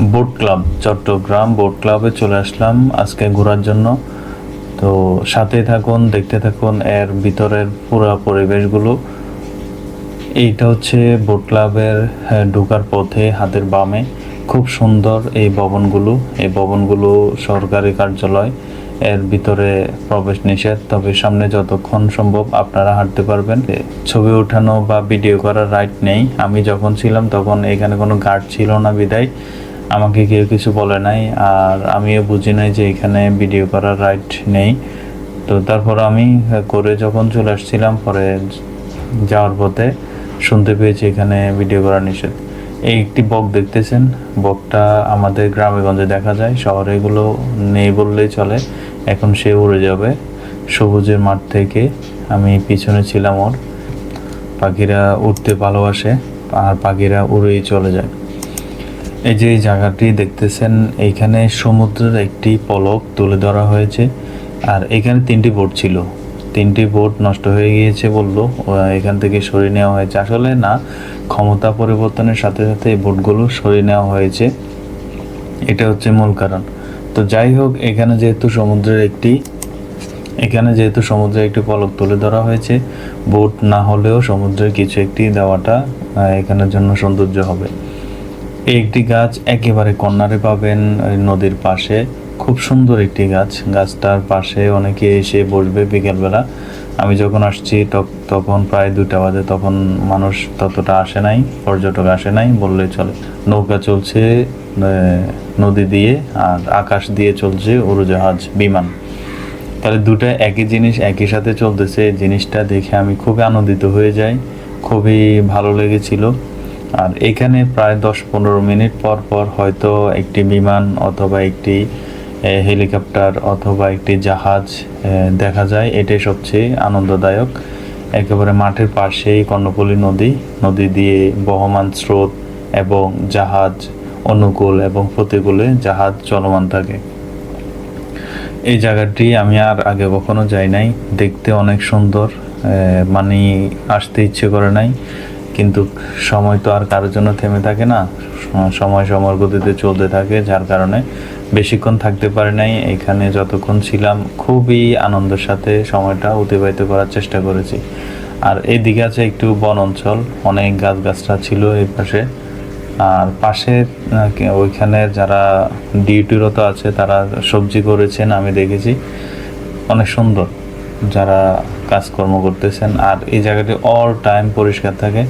Boat club Chittagong boat ক্লাবে চলে আসলাম আজকে ঘোরার জন্য। তো সাথে থাকুন, দেখতে থাকুন এর ভিতরের পুরো পরিবেশগুলো। এইটা হচ্ছে বোট ক্লাবের ঢোকার পথে, হাতের বামে। খুব সুন্দর এই ভবনগুলো। এই ভবনগুলো সরকারি কার্যালয়। এর ভিতরে প্রবেশ নিষেধ। তবে সামনে যতক্ষণ সম্ভব আপনারা হাঁটতে পারবেন। ছবি ওঠানো বা ভিডিও করার রাইট নেই। আমি যখন ছিলাম তখন এখানে কোনো গার্ড ছিল না বিদায়। আমাকে কেউ কিছু বলে নাই, আর আমিও বুঝি নাই যে এখানে ভিডিও করার রাইট নেই। তো তারপর আমি করে যখন চলে আসছিলাম, পরে যাওয়ার পথে শুনতে পেয়েছি এখানে ভিডিও করা নিষেধ। এই একটি বক দেখতেছেন, বকটা আমাদের গ্রামে গঞ্জে দেখা যায়, শহরে এগুলো নেই বললেই চলে, এখন সে উড়ে যাবে সবুজের মাঠ থেকে। আমি পিছনে ছিলাম ওর, পাখিরা উঠতে ভালোবাসে, আর পাখিরা উড়েই চলে যায়। এই যে জায়গাটি দেখতেছেন, এইখানে সমুদ্রের একটি পলক তুলে ধরা হয়েছে। আর এখানে তিনটি বোট ছিল। তিনটি বোট নষ্ট হয়ে গিয়েছে বলল এখান থেকে সরিয়ে নেওয়া হয়েছে। আসলে না, ক্ষমতা পরিবর্তনের সাথে সাথে এই বোটগুলো সরিয়ে নেওয়া হয়েছে। এটা হচ্ছে মূল কারণ। তো যাই হোক, এখানে যেহেতু সমুদ্রের একটি, এখানে যেহেতু সমুদ্রে একটি পলক তুলে ধরা হয়েছে, বোট না হলেও সমুদ্রের কিছু একটি দেওয়াটা এখানের জন্য সৌন্দর্য হবে। এই একটি গাছ একেবারে কর্নারে পাবেন নদীর পাশে। খুব সুন্দর একটি গাছ। গাছটার পাশে অনেকে এসে বসবে বিকেলবেলা। আমি যখন আসছি তখন প্রায় দুটা বাজে, তখন মানুষ ততটা আসে নাই, পর্যটক আসে নাই বললে চলে। নৌকা চলছে নদী দিয়ে, আর আকাশ দিয়ে চলছে উড়োজাহাজ, বিমান। তাহলে দুটো একই জিনিস একই সাথে চলতেছে। জিনিসটা দেখে আমি খুবই আনন্দিত হয়ে যাই। খুবই ভালো লেগেছিল। আর এখানে প্রায় দশ পনেরো মিনিট পর পর হয়তো একটি বিমান অথবা একটি হেলিকপ্টার অথবা একটি জাহাজ দেখা যায়। এটাই সবচেয়ে আনন্দদায়ক। একেবারে মাঠের পাশেই কর্ণফুলী নদী। নদী দিয়ে বহমান স্রোত এবং জাহাজ অনুকূল এবং প্রতিকূলে জাহাজ চলমান থাকে। এই জায়গাটি আমি আর আগে কখনো যাই নাই। দেখতে অনেক সুন্দর। মানে আসতে ইচ্ছে করে নাই। কিন্তু সময় তো আর কারোর জন্য থেমে থাকে না। সময় সময়ের গতিতে চলতে থাকে, যার কারণে বেশিক্ষণ থাকতে পারি নাই। এখানে যতক্ষণ ছিলাম খুবই আনন্দের সাথে সময়টা অতিবাহিত করার চেষ্টা করেছি। আর এইদিকে আছে একটু বন অঞ্চল, অনেক গাছ গাছরা ছিল এই পাশে। আর পাশে ওইখানে যারা ডিউটিরত আছে তারা সবজি করেছেন, আমি দেখেছি। অনেক সুন্দর। যারা কাজকর্ম করতেছেন আর এই জায়গাটি অল টাইম পরিষ্কার থাকে।